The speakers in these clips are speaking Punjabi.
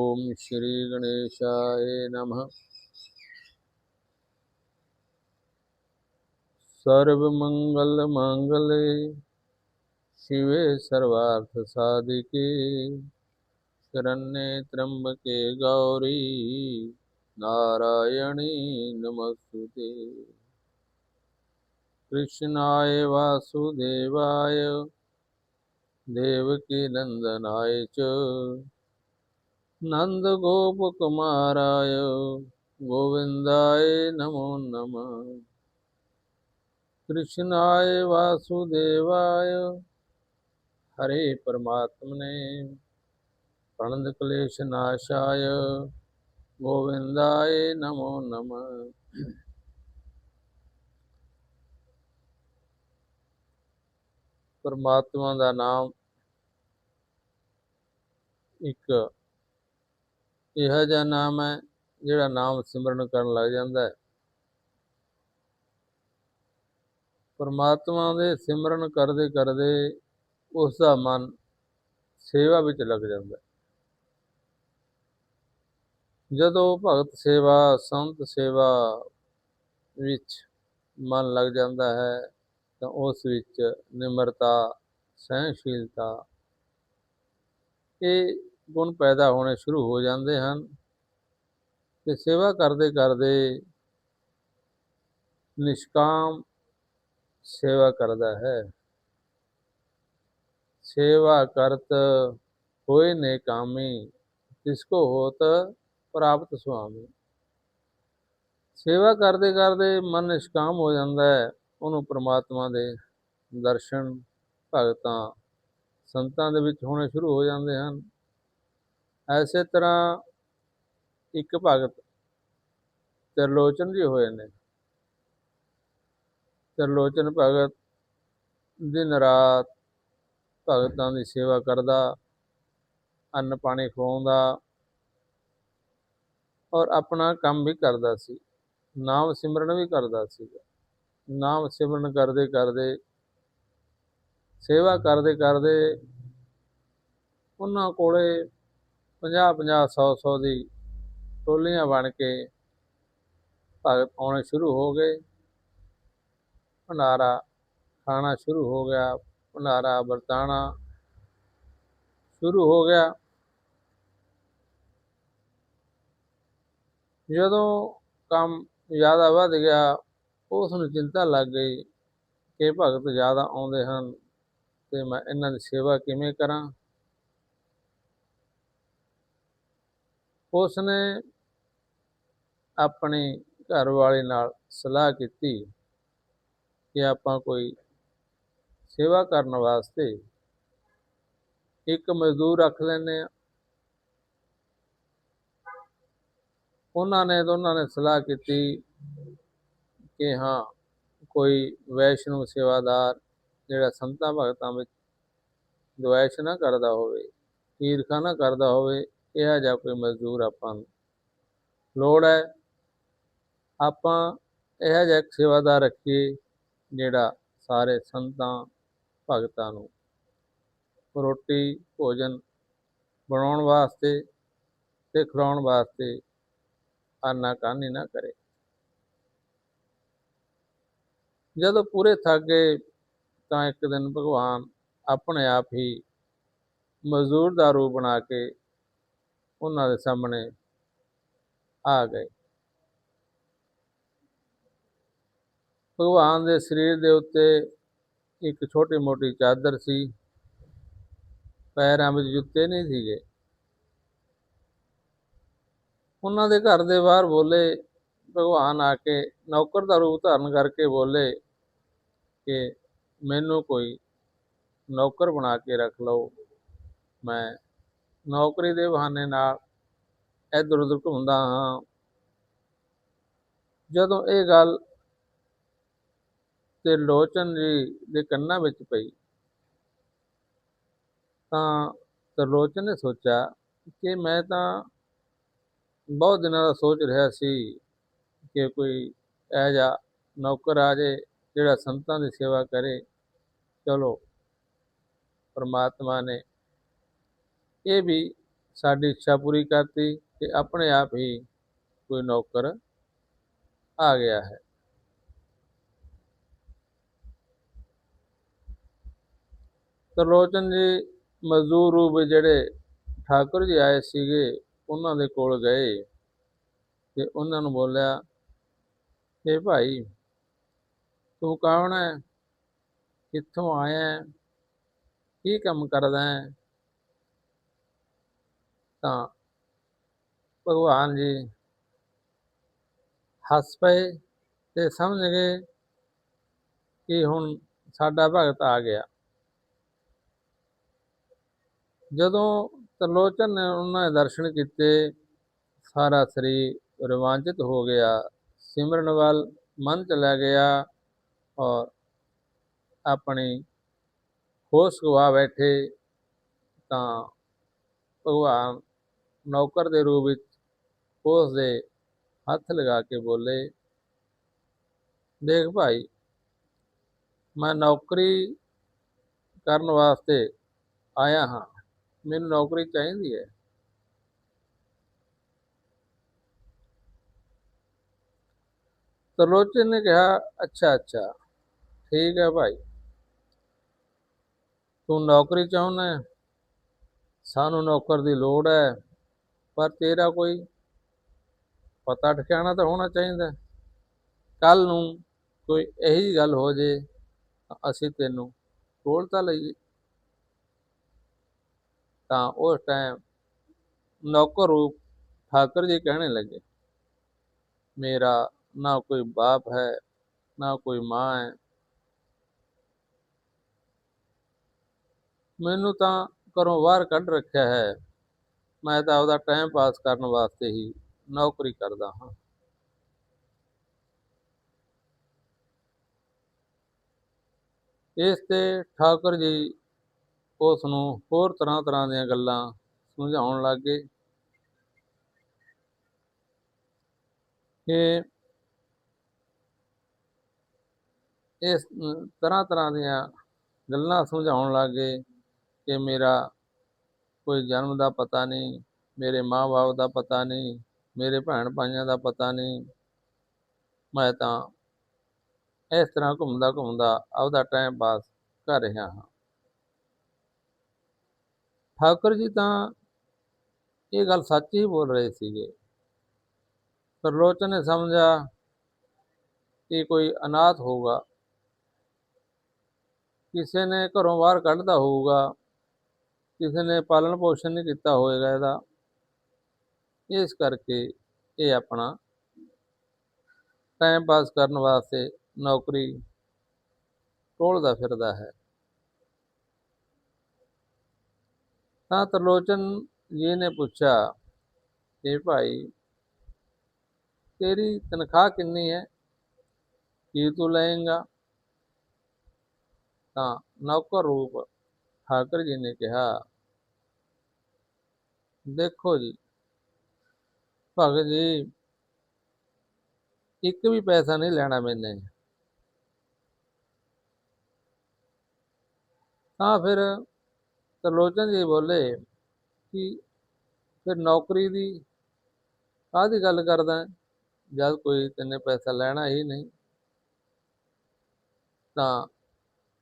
ॐ श्रीगणेशाय नमः सर्वमङ्गलमाङ्गले शिवे सर्वार्थसाधिके शरण्ये त्र्यम्बके गौरी नारायणी नमस्तुते कृष्णाय वासुदेवाय देवकीनन्दनाय च नन्दगोपकुमाराय गोविन्दाय नमो नमः कृष्णाय वासुदेवाय हरे परमात्मने प्रणतक्लेशनाशाय गोविन्दाय नमो नमः ਪਰਮਾਤਮਾ ਦਾ ਨਾਮ ਇੱਕ ਇਹੋ ਜਿਹਾ ਨਾਮ ਹੈ ਜਿਹੜਾ ਨਾਮ ਸਿਮਰਨ ਕਰਨ ਲੱਗ ਜਾਂਦਾ ਹੈ। ਪਰਮਾਤਮਾ ਦੇ ਸਿਮਰਨ ਕਰਦੇ ਕਰਦੇ ਉਸ ਦਾ ਮਨ ਸੇਵਾ ਵਿੱਚ ਲੱਗ ਜਾਂਦਾ ਜਦੋਂ ਭਗਤ ਸੇਵਾ, ਸੰਤ ਸੇਵਾ ਵਿੱਚ ਮਨ ਲੱਗ ਜਾਂਦਾ ਹੈ, ਤਾਂ ਉਸ ਵਿੱਚ ਨਿਮਰਤਾ, ਸਹਿਣਸ਼ੀਲਤਾ ਇਹ ਗੁਣ ਪੈਦਾ ਹੋਣੇ ਸ਼ੁਰੂ ਹੋ ਜਾਂਦੇ ਹਨ ਤੇ ਸੇਵਾ ਕਰਦੇ ਕਰਦੇ ਨਿਸ਼ਕਾਮ ਸੇਵਾ ਕਰਦਾ ਹੈ। ਸੇਵਾ ਕਰਤ ਹੋਏ ਨੇ ਕਾਮੀ ਤਿਸਕੋ ਹੋਤ ਪ੍ਰਾਪਤ ਸੁਆਮੀ। ਸੇਵਾ ਕਰਦੇ ਕਰਦੇ ਮਨ ਨਿਸ਼ਕਾਮ ਹੋ ਜਾਂਦਾ ਹੈ, ਉਹਨੂੰ ਪ੍ਰਮਾਤਮਾ ਦੇ ਦਰਸ਼ਨ, ਭਗਤਾਂ, ਸੰਤਾਂ ਦੇ ਵਿੱਚ ਹੋਣੇ ਸ਼ੁਰੂ ਹੋ ਜਾਂਦੇ ਹਨ। ਐਸੇ ਤਰ੍ਹਾਂ ਇੱਕ ਭਗਤ ਤਿਰਲੋਚਨ ਜੀ ਹੋਏ ਨੇ। ਤਿਰਲੋਚਨ ਭਗਤ ਦਿਨ ਰਾਤ ਭਗਤਾਂ ਦੀ ਸੇਵਾ ਕਰਦਾ, ਅੰਨ ਪਾਣੀ ਖਵਾਉਂਦਾ ਔਰ ਆਪਣਾ ਕੰਮ ਵੀ ਕਰਦਾ ਸੀ। ਨਾਮ ਸਿਮਰਨ ਵੀ ਕਰਦਾ ਸੀ। ਨਾਮ ਸਿਮਰਨ ਕਰਦੇ ਕਰਦੇ, ਸੇਵਾ ਕਰਦੇ ਕਰਦੇ ਉਹਨਾਂ ਕੋਲੇ 50 50 100 100 ਦੀ ਟੋਲੀਆਂ ਬਣ ਕੇ ਭਗਤ ਆਉਣੇ ਸ਼ੁਰੂ ਹੋ ਗਏ। ਭੰਡਾਰਾ ਖਾਣਾ ਸ਼ੁਰੂ ਹੋ ਗਿਆ, ਭੰਡਾਰਾ ਵਰਤਾਣਾ ਸ਼ੁਰੂ ਹੋ ਗਿਆ। ਜਦੋਂ ਕੰਮ ਜ਼ਿਆਦਾ ਵੱਧ ਗਿਆ, ਉਸ ਨੂੰ ਚਿੰਤਾ ਲੱਗ ਗਈ ਕਿ ਭਗਤ ਜ਼ਿਆਦਾ ਆਉਂਦੇ ਹਨ ਤੇ ਮੈਂ ਇਹਨਾਂ ਦੀ ਸੇਵਾ ਕਿਵੇਂ ਕਰਾਂ? ਉਸ ਨੇ ਆਪਣੀ ਘਰਵਾਲੀ ਨਾਲ ਸਲਾਹ ਕੀਤੀ ਕਿ ਆਪਾਂ ਕੋਈ ਸੇਵਾ ਕਰਨ ਵਾਸਤੇ ਇੱਕ ਮਜ਼ਦੂਰ ਰੱਖ ਲੈਂਦੇ ਆ ਉਹਨਾਂ ਨੇ ਦੋਨਾਂ ਨੇ ਸਲਾਹ ਕੀਤੀ ਕਿ ਹਾਂ, ਕੋਈ ਵੈਸ਼ਨੂ ਸੇਵਾਦਾਰ ਜਿਹੜਾ ਸੰਤਾਂ ਭਗਤਾਂ ਵਿੱਚ ਦੁਆਇਸ਼ ਨਾ ਕਰਦਾ ਹੋਵੇ ਈਰਖਾ ਨਾ ਕਰਦਾ ਹੋਵੇ ਇਹੋ ਜਿਹਾ ਕੋਈ ਮਜ਼ਦੂਰ ਆਪਾਂ ਨੂੰ। ਲੋੜ ਹੈ, ਆਪਾਂ ਇਹੋ ਜਿਹਾ ਇੱਕ ਸੇਵਾਦਾਰ ਰੱਖੀਏ ਜਿਹੜਾ ਸਾਰੇ ਸੰਤਾਂ, ਭਗਤਾਂ ਨੂੰ ਰੋਟੀ, ਭੋਜਨ ਬਣਾਉਣ ਵਾਸਤੇ ਤੇ ਖਿਲਾਉਣ ਵਾਸਤੇ ਆਨਾ ਆਨਾਕਾਨੀ ਨਾ ਕਰੇ। ਜਦੋਂ ਪੂਰੇ ਥੱਕ ਗਏ ਤਾਂ ਇੱਕ ਦਿਨ ਭਗਵਾਨ ਆਪਣੇ ਆਪ ਹੀ ਮਜ਼ਦੂਰ ਦਾ ਰੂਪ ਬਣਾ ਕੇ ਉਹਨਾਂ ਦੇ ਸਾਹਮਣੇ ਆ ਗਏ। ਭਗਵਾਨ ਦੇ ਸਰੀਰ ਦੇ ਉੱਤੇ ਇੱਕ ਛੋਟੀ ਮੋਟੀ ਚਾਦਰ ਸੀ। ਪੈਰਾਂ ਵਿੱਚ ਜੁੱਤੇ ਨਹੀਂ ਸੀਗੇ। ਉਹਨਾਂ ਦੇ ਘਰ ਦੇ ਬਾਹਰ ਬੋਲੇ, ਭਗਵਾਨ ਆ ਕੇ ਨੌਕਰ ਦਾ ਰੂਪ ਧਾਰਨ ਕਰਕੇ ਬੋਲੇ ਕਿ ਮੈਨੂੰ ਕੋਈ ਨੌਕਰ ਬਣਾ ਕੇ ਰੱਖ ਲਓ, ਮੈਂ ਨੌਕਰੀ ਦੇ ਬਹਾਨੇ ਨਾਲ ਇੱਧਰ ਉੱਧਰ ਘੁੰਮਦਾ ਹਾਂ। ਜਦੋਂ ਇਹ ਗੱਲ ਤੇ ਲੋਚਨ ਜੀ ਦੇ ਕੰਨਾਂ ਵਿੱਚ ਪਈ, ਤਾਂ ਤਰਲੋਚਨ ਨੇ ਸੋਚਿਆ ਕਿ ਮੈਂ ਤਾਂ ਬਹੁਤ ਦਿਨਾਂ ਦਾ ਸੋਚ ਰਿਹਾ ਸੀ ਕਿ ਕੋਈ ਇਹੋ ਜਿਹਾ ਨੌਕਰ ਆ ਜੇ ਜਿਹੜਾ ਸੰਤਾਂ ਦੀ ਸੇਵਾ ਕਰੇ। ਚਲੋ, ਪਰਮਾਤਮਾ ਨੇ ਇਹ ਵੀ ਸਾਡੀ ਇੱਛਾ ਪੂਰੀ ਕਰਤੀ ਕਿ ਆਪਣੇ ਆਪ ਹੀ ਕੋਈ ਨੌਕਰ ਆ ਗਿਆ ਹੈ। ਤਰਲੋਚਨ ਜੀ, ਮਜ਼ਦੂਰ ਰੂਪ ਜਿਹੜੇ ਠਾਕੁਰ ਜੀ ਆਏ ਸੀਗੇ, ਉਹਨਾਂ ਦੇ ਕੋਲ ਗਏ ਤੇ ਉਹਨਾਂ ਨੂੰ ਬੋਲਿਆ ਇਹ ਭਾਈ, ਤੂੰ ਕੌਣ ਹੈ? ਕਿੱਥੋਂ ਆਇਆ ਹੈ? ਕੀ ਕੰਮ ਕਰਦਾ ਹੈ? ਤਾਂ ਭਗਵਾਨ ਜੀ ਹੱਸ ਪਏ ਤੇ ਸਮਝ ਗਏ ਕਿ ਹੁਣ ਸਾਡਾ ਭਗਤ ਆ ਗਿਆ। ਜਦੋਂ ਤਰਲੋਚਨ ਨੇ ਉਹਨਾਂ ਦੇ ਦਰਸ਼ਨ ਕੀਤੇ, ਸਾਰਾ ਸਰੀਰ ਰੋਮਾਂਚਿਤ ਹੋ ਗਿਆ। ਸਿਮਰਨ ਵੱਲ ਮਨ ਚਲਾ ਗਿਆ ਔਰ ਆਪਣੀ ਹੋਸ਼ ਗਵਾ ਬੈਠੇ ਤਾਂ ਭਗਵਾਨ ਨੌਕਰ ਦੇ ਰੂਪ ਵਿੱਚ ਉਸ ਦੇ ਹੱਥ ਲਗਾ ਕੇ ਬੋਲੇ, ਦੇਖ ਭਾਈ, ਮੈਂ ਨੌਕਰੀ ਕਰਨ ਵਾਸਤੇ ਆਇਆ ਹਾਂ। ਮੈਨੂੰ ਨੌਕਰੀ ਚਾਹੀਦੀ ਹੈ ਤਰਲੋਚਨ ਨੇ ਕਿਹਾ, ਅੱਛਾ ਅੱਛਾ, ਠੀਕ ਹੈ ਭਾਈ। ਤੂੰ ਨੌਕਰੀ ਚਾਹੁੰਦਾ ਸਾਨੂੰ ਨੌਕਰ ਦੀ ਲੋੜ ਹੈ। ਪਰ ਤੇਰਾ ਕੋਈ ਪਤਾ ਠਿਕਾਣਾ ਤਾਂ ਹੋਣਾ ਚਾਹੀਦਾ ਕੱਲ ਨੂੰ ਕੋਈ ਇਹੀ ਜਿਹੀ ਗੱਲ ਹੋ ਜੇ ਤਾਂ ਅਸੀਂ ਤੈਨੂੰ ਕੋਲ ਤਾਂ ਲਈਏ। ਤਾਂ ਉਸ ਟਾਈਮ ਨੌਕਰ ਰੂਪ ਠਾਕਰ ਜੀ ਕਹਿਣੇ ਲੱਗੇ, ਮੇਰਾ ਨਾ ਕੋਈ ਬਾਪ ਹੈ, ਨਾ ਕੋਈ ਮਾਂ ਹੈ। ਮੈਨੂੰ ਤਾਂ ਘਰੋਂ ਬਾਹਰ ਕੱਢ ਰੱਖਿਆ ਹੈ। ਮੈਂ ਤਾਂ ਆਪਦਾ ਟਾਈਮ ਪਾਸ ਕਰਨ ਵਾਸਤੇ ਹੀ ਨੌਕਰੀ ਕਰਦਾ ਹਾਂ। ਇਸ ਤੇ ਠਾਕੁਰ ਜੀ ਉਸ ਨੂੰ ਹੋਰ ਤਰ੍ਹਾਂ ਤਰ੍ਹਾਂ ਦੀਆਂ ਗੱਲਾਂ ਸਮਝਾਉਣ ਲੱਗ ਗਏ। ਕਿ ਇਸ ਤਰ੍ਹਾਂ ਤਰ੍ਹਾਂ ਦੀਆਂ ਗੱਲਾਂ ਸਮਝਾਉਣ ਲੱਗ ਗਏ ਕਿ ਮੇਰਾ ਕੋਈ ਜਨਮ ਦਾ ਪਤਾ ਨਹੀਂ, ਮੇਰੇ ਮਾਂ-ਬਾਪ ਦਾ ਪਤਾ ਨਹੀਂ, ਮੇਰੇ ਭੈਣ ਭਾਈਆਂ ਦਾ ਪਤਾ ਨਹੀਂ। ਮੈਂ ਤਾਂ ਇਸ ਤਰ੍ਹਾਂ ਘੁੰਮਦਾ ਘੁੰਮਦਾ ਆਪਦਾ ਟਾਈਮ ਪਾਸ ਕਰ ਰਿਹਾ ਹਾਂ। ਠਾਕੁਰ ਜੀ ਤਾਂ ਇਹ ਗੱਲ ਸੱਚ ਹੀ ਬੋਲ ਰਹੇ ਸੀਗੇ। ਤਰਲੋਚਨ ਨੇ ਸਮਝਿਆ ਕਿ ਕੋਈ ਅਨਾਥ ਹੋਊਗਾ, ਕਿਸੇ ਨੇ ਘਰੋਂ ਬਾਹਰ ਕੱਢਦਾ ਹੋਊਗਾ ਕਿਸੇ ਨੇ ਪਾਲਣ ਪੋਸ਼ਣ ਨਹੀਂ ਕੀਤਾ ਹੋਏਗਾ ਇਹਦਾ। ਇਸ ਕਰਕੇ ਇਹ ਆਪਣਾ ਟਾਈਮ ਪਾਸ ਕਰਨ ਵਾਸਤੇ ਨੌਕਰੀ ਟੋਲਦਾ ਫਿਰਦਾ ਹੈ। ਤਾਂ ਤਰਲੋਚਨ ਜੀ ਨੇ ਪੁੱਛਿਆ ਕਿ ਭਾਈ, ਤੇਰੀ ਤਨਖਾਹ ਕਿੰਨੀ ਹੈ? ਕੀ ਤੂੰ ਲਏਗਾ? ਤਾਂ ਨੌਕਰ ਰੂਪ ਠਾਕਰ ਜੀ ਨੇ ਕਿਹਾ ਦੇਖੋ ਜੀ ਭਗਤ ਜੀ ਇੱਕ ਵੀ ਪੈਸਾ ਨਹੀਂ ਲੈਣਾ ਮੈਨੇ। ਤਾਂ ਫਿਰ ਤਰਲੋਚਨ ਜੀ ਬੋਲੇ ਕਿ ਫਿਰ ਨੌਕਰੀ ਦੀ ਕਾਹਦੀ ਗੱਲ ਕਰਦਾ ਜਦ ਕੋਈ ਤੈਨੇ ਪੈਸਾ ਲੈਣਾ ਹੀ ਨਹੀਂ, ਤਾਂ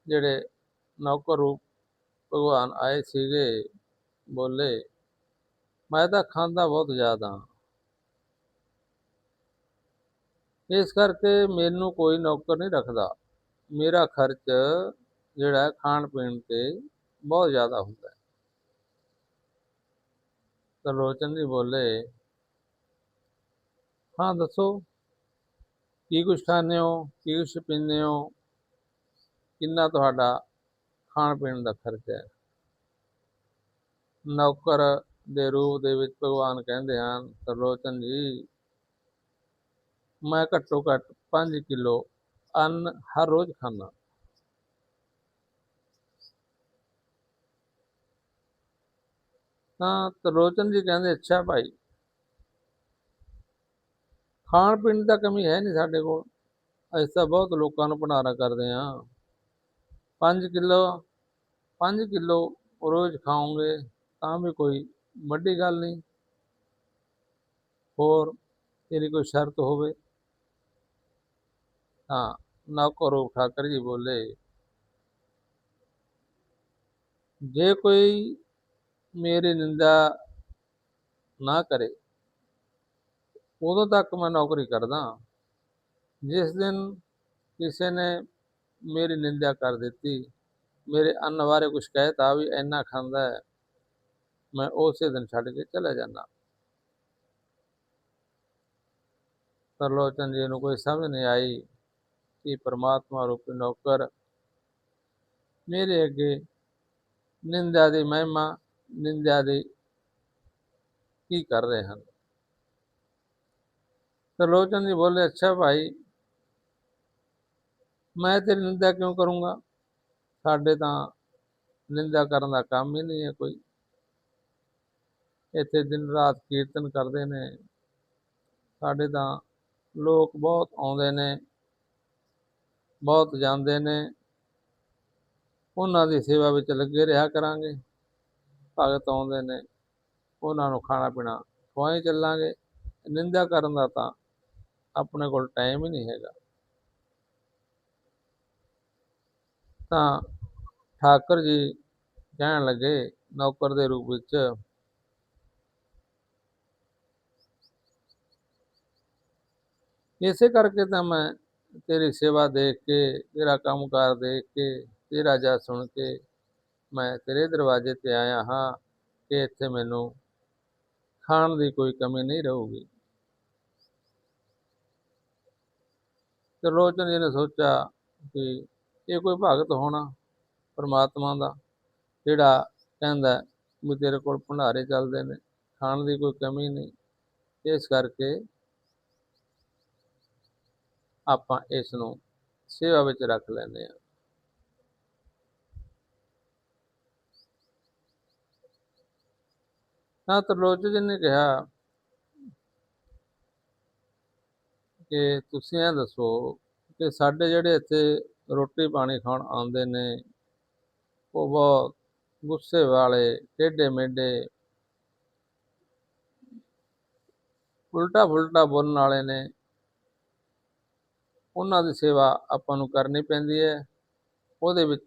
ਜਿਹੜੇ ਨੌਕਰ ਰੂਪ ਭਗਵਾਨ ਆਏ ਸੀਗੇ ਬੋਲੇ ਮੈਂ ਤਾਂ ਖਾਂਦਾ ਬਹੁਤ ਜ਼ਿਆਦਾ ਹਾਂ। ਇਸ ਕਰਕੇ ਮੈਨੂੰ ਕੋਈ ਨੌਕਰ ਨਹੀਂ ਰੱਖਦਾ। ਮੇਰਾ ਖਰਚ ਜਿਹੜਾ ਖਾਣ ਪੀਣ ਤੇ ਬਹੁਤ ਜ਼ਿਆਦਾ ਹੁੰਦਾ ਹੈ। ਤਰਲੋਚਨ ਜੀ ਬੋਲੇ, ਹਾਂ, ਦੱਸੋ, ਕੀ ਕੁਛ ਖਾਂਦੇ ਹੋ, ਕੀ ਕੁਛ ਪੀਂਦੇ ਹੋ? ਕਿੰਨਾ ਤੁਹਾਡਾ ਖਾਣ ਪੀਣ ਦਾ ਖਰਚ ਹੈ? ਨੌਕਰ ਦੇ ਰੂਪ ਦੇ ਵਿੱਚ ਭਗਵਾਨ ਕਹਿੰਦੇ ਹਨ, ਤਰਲੋਚਨ ਜੀ, ਮੈਂ ਘੱਟੋ ਘੱਟ 5 ਕਿਲੋ ਅੰਨ ਹਰ ਰੋਜ਼ ਖਾਂਦਾ। ਤਾਂ ਤਰਲੋਚਨ ਜੀ ਕਹਿੰਦੇ, ਅੱਛਾ ਭਾਈ, ਖਾਣ ਪੀਣ ਦਾ ਕਮੀ ਹੈ ਨਹੀਂ ਸਾਡੇ ਕੋਲ, ਅਸੀਂ ਤਾਂ ਬਹੁਤ ਲੋਕਾਂ ਨੂੰ ਭੰਡਾਰਾ ਕਰਦੇ ਹਾਂ। 5 ਕਿਲੋ 5 ਕਿਲੋ ਰੋਜ਼ ਖਾਓਗੇ ਤਾਂ ਵੀ ਕੋਈ ਵੱਡੀ ਗੱਲ ਨਹੀਂ। ਹੋਰ ਤੇਰੀ ਕੋਈ ਸ਼ਰਤ ਹੋਵੇ? ਤਾਂ ਨੌਕਰ ਰੂਪ ਠਾਕਰ ਜੀ ਬੋਲੇ। ਜੇ ਕੋਈ ਮੇਰੀ ਨਿੰਦਾ ਨਾ ਕਰੇ, ਉਦੋਂ ਤੱਕ ਮੈਂ ਨੌਕਰੀ ਕਰਦਾ। ਜਿਸ ਦਿਨ ਕਿਸੇ ਨੇ ਮੇਰੀ ਨਿੰਦਿਆ ਕਰ ਦਿੱਤੀ, ਮੇਰੇ ਅੰਨ ਬਾਰੇ ਕੁਝ ਕਹਿਤਾ ਵੀ ਇੰਨਾ ਖਾਂਦਾ ਹੈ। ਮੈਂ ਉਸੇ ਦਿਨ ਛੱਡ ਕੇ ਚਲਾ ਜਾਂਦਾ। ਤਰਲੋਚਨ ਜੀ ਨੂੰ ਕੋਈ ਸਮਝ ਨਹੀਂ ਆਈ ਕਿ ਪਰਮਾਤਮਾ ਰੂਪੀ ਨੌਕਰ ਮੇਰੇ ਅੱਗੇ ਨਿੰਦਾ ਦੀ ਮਹਿਮਾ ਨਿੰਦਾ ਦੀ ਕੀ ਕਰ ਰਹੇ ਹਨ? ਤਰਲੋਚਨ ਜੀ ਬੋਲੇ, ਅੱਛਾ ਭਾਈ, ਮੈਂ ਤੇਰੀ ਨਿੰਦਾ ਕਿਉਂ ਕਰੂੰਗਾ? ਸਾਡੇ ਤਾਂ ਨਿੰਦਾ ਕਰਨ ਦਾ ਕੰਮ ਹੀ ਨਹੀਂ ਹੈ ਕੋਈ। ਇੱਥੇ ਦਿਨ ਰਾਤ ਕੀਰਤਨ ਕਰਦੇ ਨੇ। ਸਾਡੇ ਤਾਂ ਲੋਕ ਬਹੁਤ ਆਉਂਦੇ ਨੇ, ਬਹੁਤ ਜਾਂਦੇ ਨੇ। ਉਹਨਾਂ ਦੀ ਸੇਵਾ ਵਿੱਚ ਲੱਗੇ ਰਿਹਾ ਕਰਾਂਗੇ। ਭਗਤ ਆਉਂਦੇ ਨੇ, ਉਹਨਾਂ ਨੂੰ ਖਾਣਾ ਪੀਣਾ ਖਵਾਈ ਚੱਲਾਂਗੇ। ਨਿੰਦਾ ਕਰਨ ਦਾ ਤਾਂ ਆਪਣੇ ਕੋਲ ਟਾਈਮ ਹੀ ਨਹੀਂ ਹੈਗਾ। ਤਾਂ ਠਾਕਰ ਜੀ ਕਹਿਣ ਲੱਗੇ ਨੌਕਰ ਦੇ ਰੂਪ ਵਿੱਚ ਇਸੇ ਕਰਕੇ ਤਾਂ ਮੈਂ ਤੇਰੀ ਸੇਵਾ ਦੇਖ ਕੇ, ਤੇਰਾ ਕੰਮਕਾਰ ਦੇਖ ਕੇ, ਤੇਰਾ ਜਾ ਸੁਣ ਕੇ ਮੈਂ ਤੇਰੇ ਦਰਵਾਜ਼ੇ ਤੇ ਆਇਆ ਹਾਂ ਕਿ ਇੱਥੇ ਮੈਨੂੰ ਖਾਣ ਦੀ ਕੋਈ ਕਮੀ ਨਹੀਂ ਰਹੂਗੀ। ਤਰਲੋਚਨ ਜੀ ਨੇ ਸੋਚਿਆ ਕਿ ਇਹ ਕੋਈ ਭਗਤ ਹੋਣਾ ਪਰਮਾਤਮਾ ਦਾ, ਜਿਹੜਾ ਕਹਿੰਦਾ ਵੀ ਤੇਰੇ ਕੋਲ ਭੰਡਾਰੇ ਚੱਲਦੇ ਨੇ, ਖਾਣ ਦੀ ਕੋਈ ਕਮੀ ਨਹੀਂ। ਇਸ ਕਰਕੇ ਆਪਾਂ ਇਸ ਨੂੰ ਸੇਵਾ ਵਿੱਚ ਰੱਖ ਲੈਂਦੇ ਹਾਂ। ਤਾਂ ਤਰਲੋਚ ਜੀ ਨੇ ਕਿਹਾ ਕਿ ਤੁਸੀਂ ਇਹ ਦੱਸੋ ਕਿ ਸਾਡੇ ਜਿਹੜੇ ਇੱਥੇ ਰੋਟੀ ਪਾਣੀ ਖਾਣ ਆਉਂਦੇ ਨੇ, ਉਹ ਬਹੁਤ ਗੁੱਸੇ ਵਾਲੇ ਟੇਢੇ ਮੇਢੇ ਉਲਟਾ ਫੁਲਟਾ ਬੋਲਣ ਵਾਲੇ ਨੇ। ਉਹਨਾਂ ਦੀ ਸੇਵਾ ਆਪਾਂ ਨੂੰ ਕਰਨੀ ਪੈਂਦੀ ਹੈ। ਉਹਦੇ ਵਿੱਚ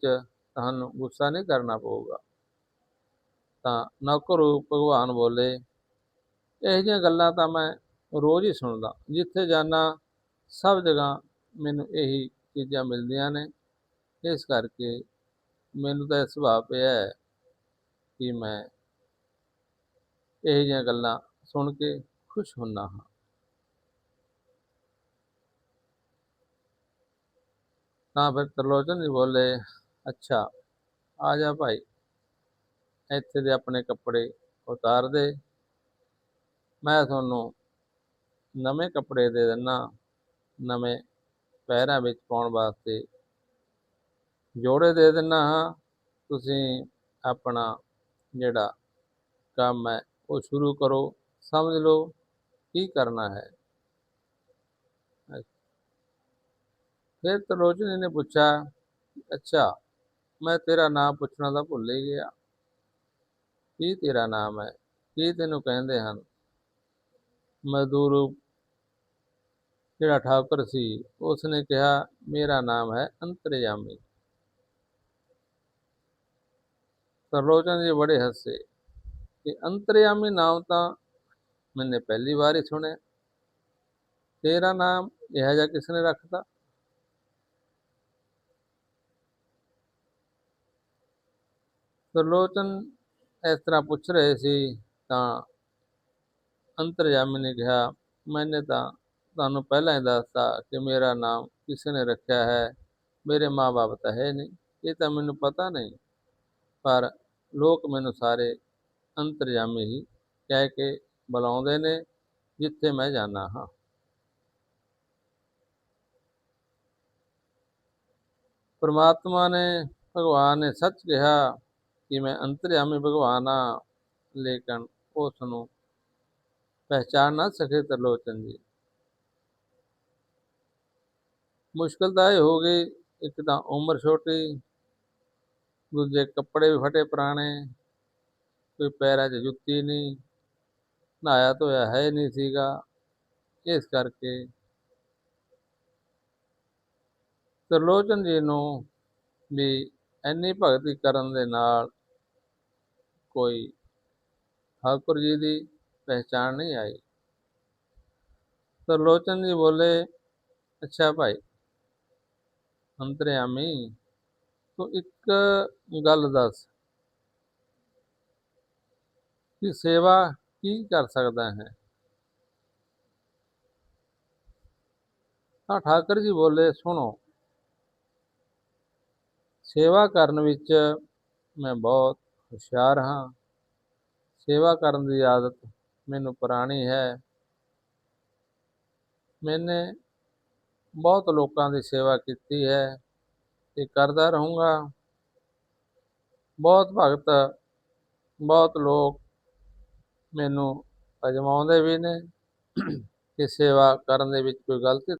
ਤੁਹਾਨੂੰ ਗੁੱਸਾ ਨਹੀਂ ਕਰਨਾ ਪਊਗਾ। ਤਾਂ ਨੌਕਰੂ ਭਗਵਾਨ ਬੋਲੇ, ਇਹੋ ਜਿਹੀਆਂ ਗੱਲਾਂ ਤਾਂ ਮੈਂ ਰੋਜ਼ ਹੀ ਸੁਣਦਾ। ਜਿੱਥੇ ਜਾਣਾ ਸਭ ਜਗ੍ਹਾ ਮੈਨੂੰ ਇਹੀ ਚੀਜ਼ਾਂ ਮਿਲਦੀਆਂ ਨੇ। ਇਸ ਕਰਕੇ ਮੈਨੂੰ ਤਾਂ ਇਹ ਸੁਭਾਅ ਪਿਆ ਹੈ ਕਿ ਮੈਂ ਇਹੋ ਜਿਹੀਆਂ ਗੱਲਾਂ ਸੁਣ ਕੇ ਖੁਸ਼ ਹੁੰਦਾ ਹਾਂ। ਤਾਂ ਫਿਰ ਤਰਲੋਚਨ ਜੀ ਬੋਲੇ, ਅੱਛਾ, ਆ ਜਾ ਭਾਈ, ਇੱਥੇ ਦੇ ਆਪਣੇ ਕੱਪੜੇ ਉਤਾਰ ਦੇ। ਮੈਂ ਤੁਹਾਨੂੰ ਨਵੇਂ ਕੱਪੜੇ ਦੇ ਦਿੰਨਾ, ਨਵੇਂ ਪੈਰਾਂ ਵਿੱਚ ਪਾਉਣ ਵਾਸਤੇ। ਜੋੜੇ ਦੇ ਦਿੰਨਾ ਹਾਂ, ਤੁਸੀਂ ਆਪਣਾ ਜਿਹੜਾ ਕੰਮ ਹੈ, ਉਹ ਸ਼ੁਰੂ ਕਰੋ, ਸਮਝ ਲਓ, ਕੀ ਕਰਨਾ ਹੈ? ਫਿਰ ਤਰਲੋਚਨੀ ਨੇ ਪੁੱਛਿਆ, ਅੱਛਾ, ਮੈਂ ਤੇਰਾ ਨਾਮ ਪੁੱਛਣਾ ਤਾਂ ਭੁੱਲ ਹੀ ਗਿਆ। ਕੀ ਤੇਰਾ ਨਾਮ ਹੈ? ਕੀ ਤੈਨੂੰ ਕਹਿੰਦੇ ਹਨ? ਮਜ਼ਦੂਰ ਜਿਹੜਾ ਠਾਕੁਰ ਸੀ, ਉਸਨੇ ਕਿਹਾ, ਮੇਰਾ ਨਾਮ ਹੈ ਅੰਤਰਯਾਮੀ। ਸਰਲੋਚਨ ਜੀ ਬੜੇ ਹੱਸੇ ਕਿ ਅੰਤਰਯਾਮੀ ਨਾਮ ਤਾਂ ਮੈਨੇ ਪਹਿਲੀ ਵਾਰ ਹੀ ਸੁਣਿਆ। ਤੇਰਾ ਨਾਮ ਇਹ ਜਿਹਾ ਕਿਸ ਨੇ ਰੱਖਦਾ ਸਰਲੋਚਨ ਇਸ ਤਰ੍ਹਾਂ ਪੁੱਛ ਰਹੇ ਸੀ, ਤਾਂ ਅੰਤਰਯਾਮੀ ਨੇ ਕਿਹਾ, ਮੈਨੇ ਤਾਂ ਤੁਹਾਨੂੰ ਪਹਿਲਾਂ ਹੀ ਦੱਸਤਾ ਕਿ ਮੇਰਾ ਨਾਮ ਕਿਸੇ ਨੇ ਰੱਖਿਆ ਹੈ, ਮੇਰੇ ਮਾਪੇ ਤਾਂ ਹੈ ਨਹੀਂ। ਇਹ ਤਾਂ ਮੈਨੂੰ ਪਤਾ ਨਹੀਂ, ਪਰ ਲੋਕ ਮੈਨੂੰ ਸਾਰੇ ਅੰਤਰਜਾਮੀ ਹੀ ਕਹਿ ਕੇ ਬੁਲਾਉਂਦੇ ਨੇ, ਜਿੱਥੇ ਮੈਂ ਜਾਣਾ ਹਾਂ। ਪਰਮਾਤਮਾ ਨੇ, ਭਗਵਾਨ ਨੇ ਸੱਚ ਕਿਹਾ ਮੈਂ ਅੰਤਰਯਾਮੀ ਭਗਵਾਨ ਆ, ਲੇਕਿਨ ਉਸ ਨੂੰ ਪਹਿਚਾਨ ਨਾ ਸਕੇ ਤਰਲੋਚਨ ਜੀ। ਮੁਸ਼ਕਲ ਤਾਂ ਇਹ ਹੋ ਗਈ, ਇੱਕ ਤਾਂ ਉਮਰ ਛੋਟੀ, ਦੂਜੇ ਕੱਪੜੇ ਵੀ ਫਟੇ ਪੁਰਾਣੇ, ਕੋਈ ਪੈਰਾਂ 'ਚ ਜੁੱਤੀ ਨਹੀਂ, ਨਹਾਇਆ ਧੋਇਆ ਹੈ ਨਹੀਂ ਸੀਗਾ, ਇਸ ਕਰਕੇ ਤਰਲੋਚਨ ਜੀ ਨੂੰ ਵੀ ਇੰਨੀ ਭਗਤੀ ਕਰਨ ਦੇ ਨਾਲ ਕੋਈ ਠਾਕੁਰ ਜੀ ਦੀ ਪਹਿਚਾਣ ਨਹੀਂ ਆਈ। ਤਰਲੋਚਨ ਜੀ ਬੋਲੇ, ਅੱਛਾ ਭਾਈ, ਅੰਤਰਿਆਮੀ, ਤੂੰ ਇੱਕ ਗੱਲ ਦੱਸ ਕਿ ਸੇਵਾ ਕੀ ਕਰ ਸਕਦਾ ਹੈ? ਤਾਂ ਠਾਕਰ ਜੀ ਬੋਲੇ, ਸੁਣੋ, ਸੇਵਾ ਕਰਨ ਵਿੱਚ ਮੈਂ ਬਹੁਤ ਹੁਸ਼ਿਆਰ ਹਾਂ। ਸੇਵਾ ਕਰਨ ਦੀ ਆਦਤ ਮੈਨੂੰ ਪੁਰਾਣੀ ਹੈ। ਮੈਨੇ ਬਹੁਤ ਲੋਕਾਂ ਦੀ ਸੇਵਾ ਕੀਤੀ ਹੈ ਤੇ ਕਰਦਾ ਰਹੂੰਗਾ। ਬਹੁਤ ਭਗਤ, ਬਹੁਤ ਲੋਕ ਮੈਨੂੰ ਅਜਮਾਉਂਦੇ ਵੀ ਨੇ ਕਿ ਸੇਵਾ ਕਰਨ ਦੇ ਵਿੱਚ ਕੋਈ ਗਲਤੀ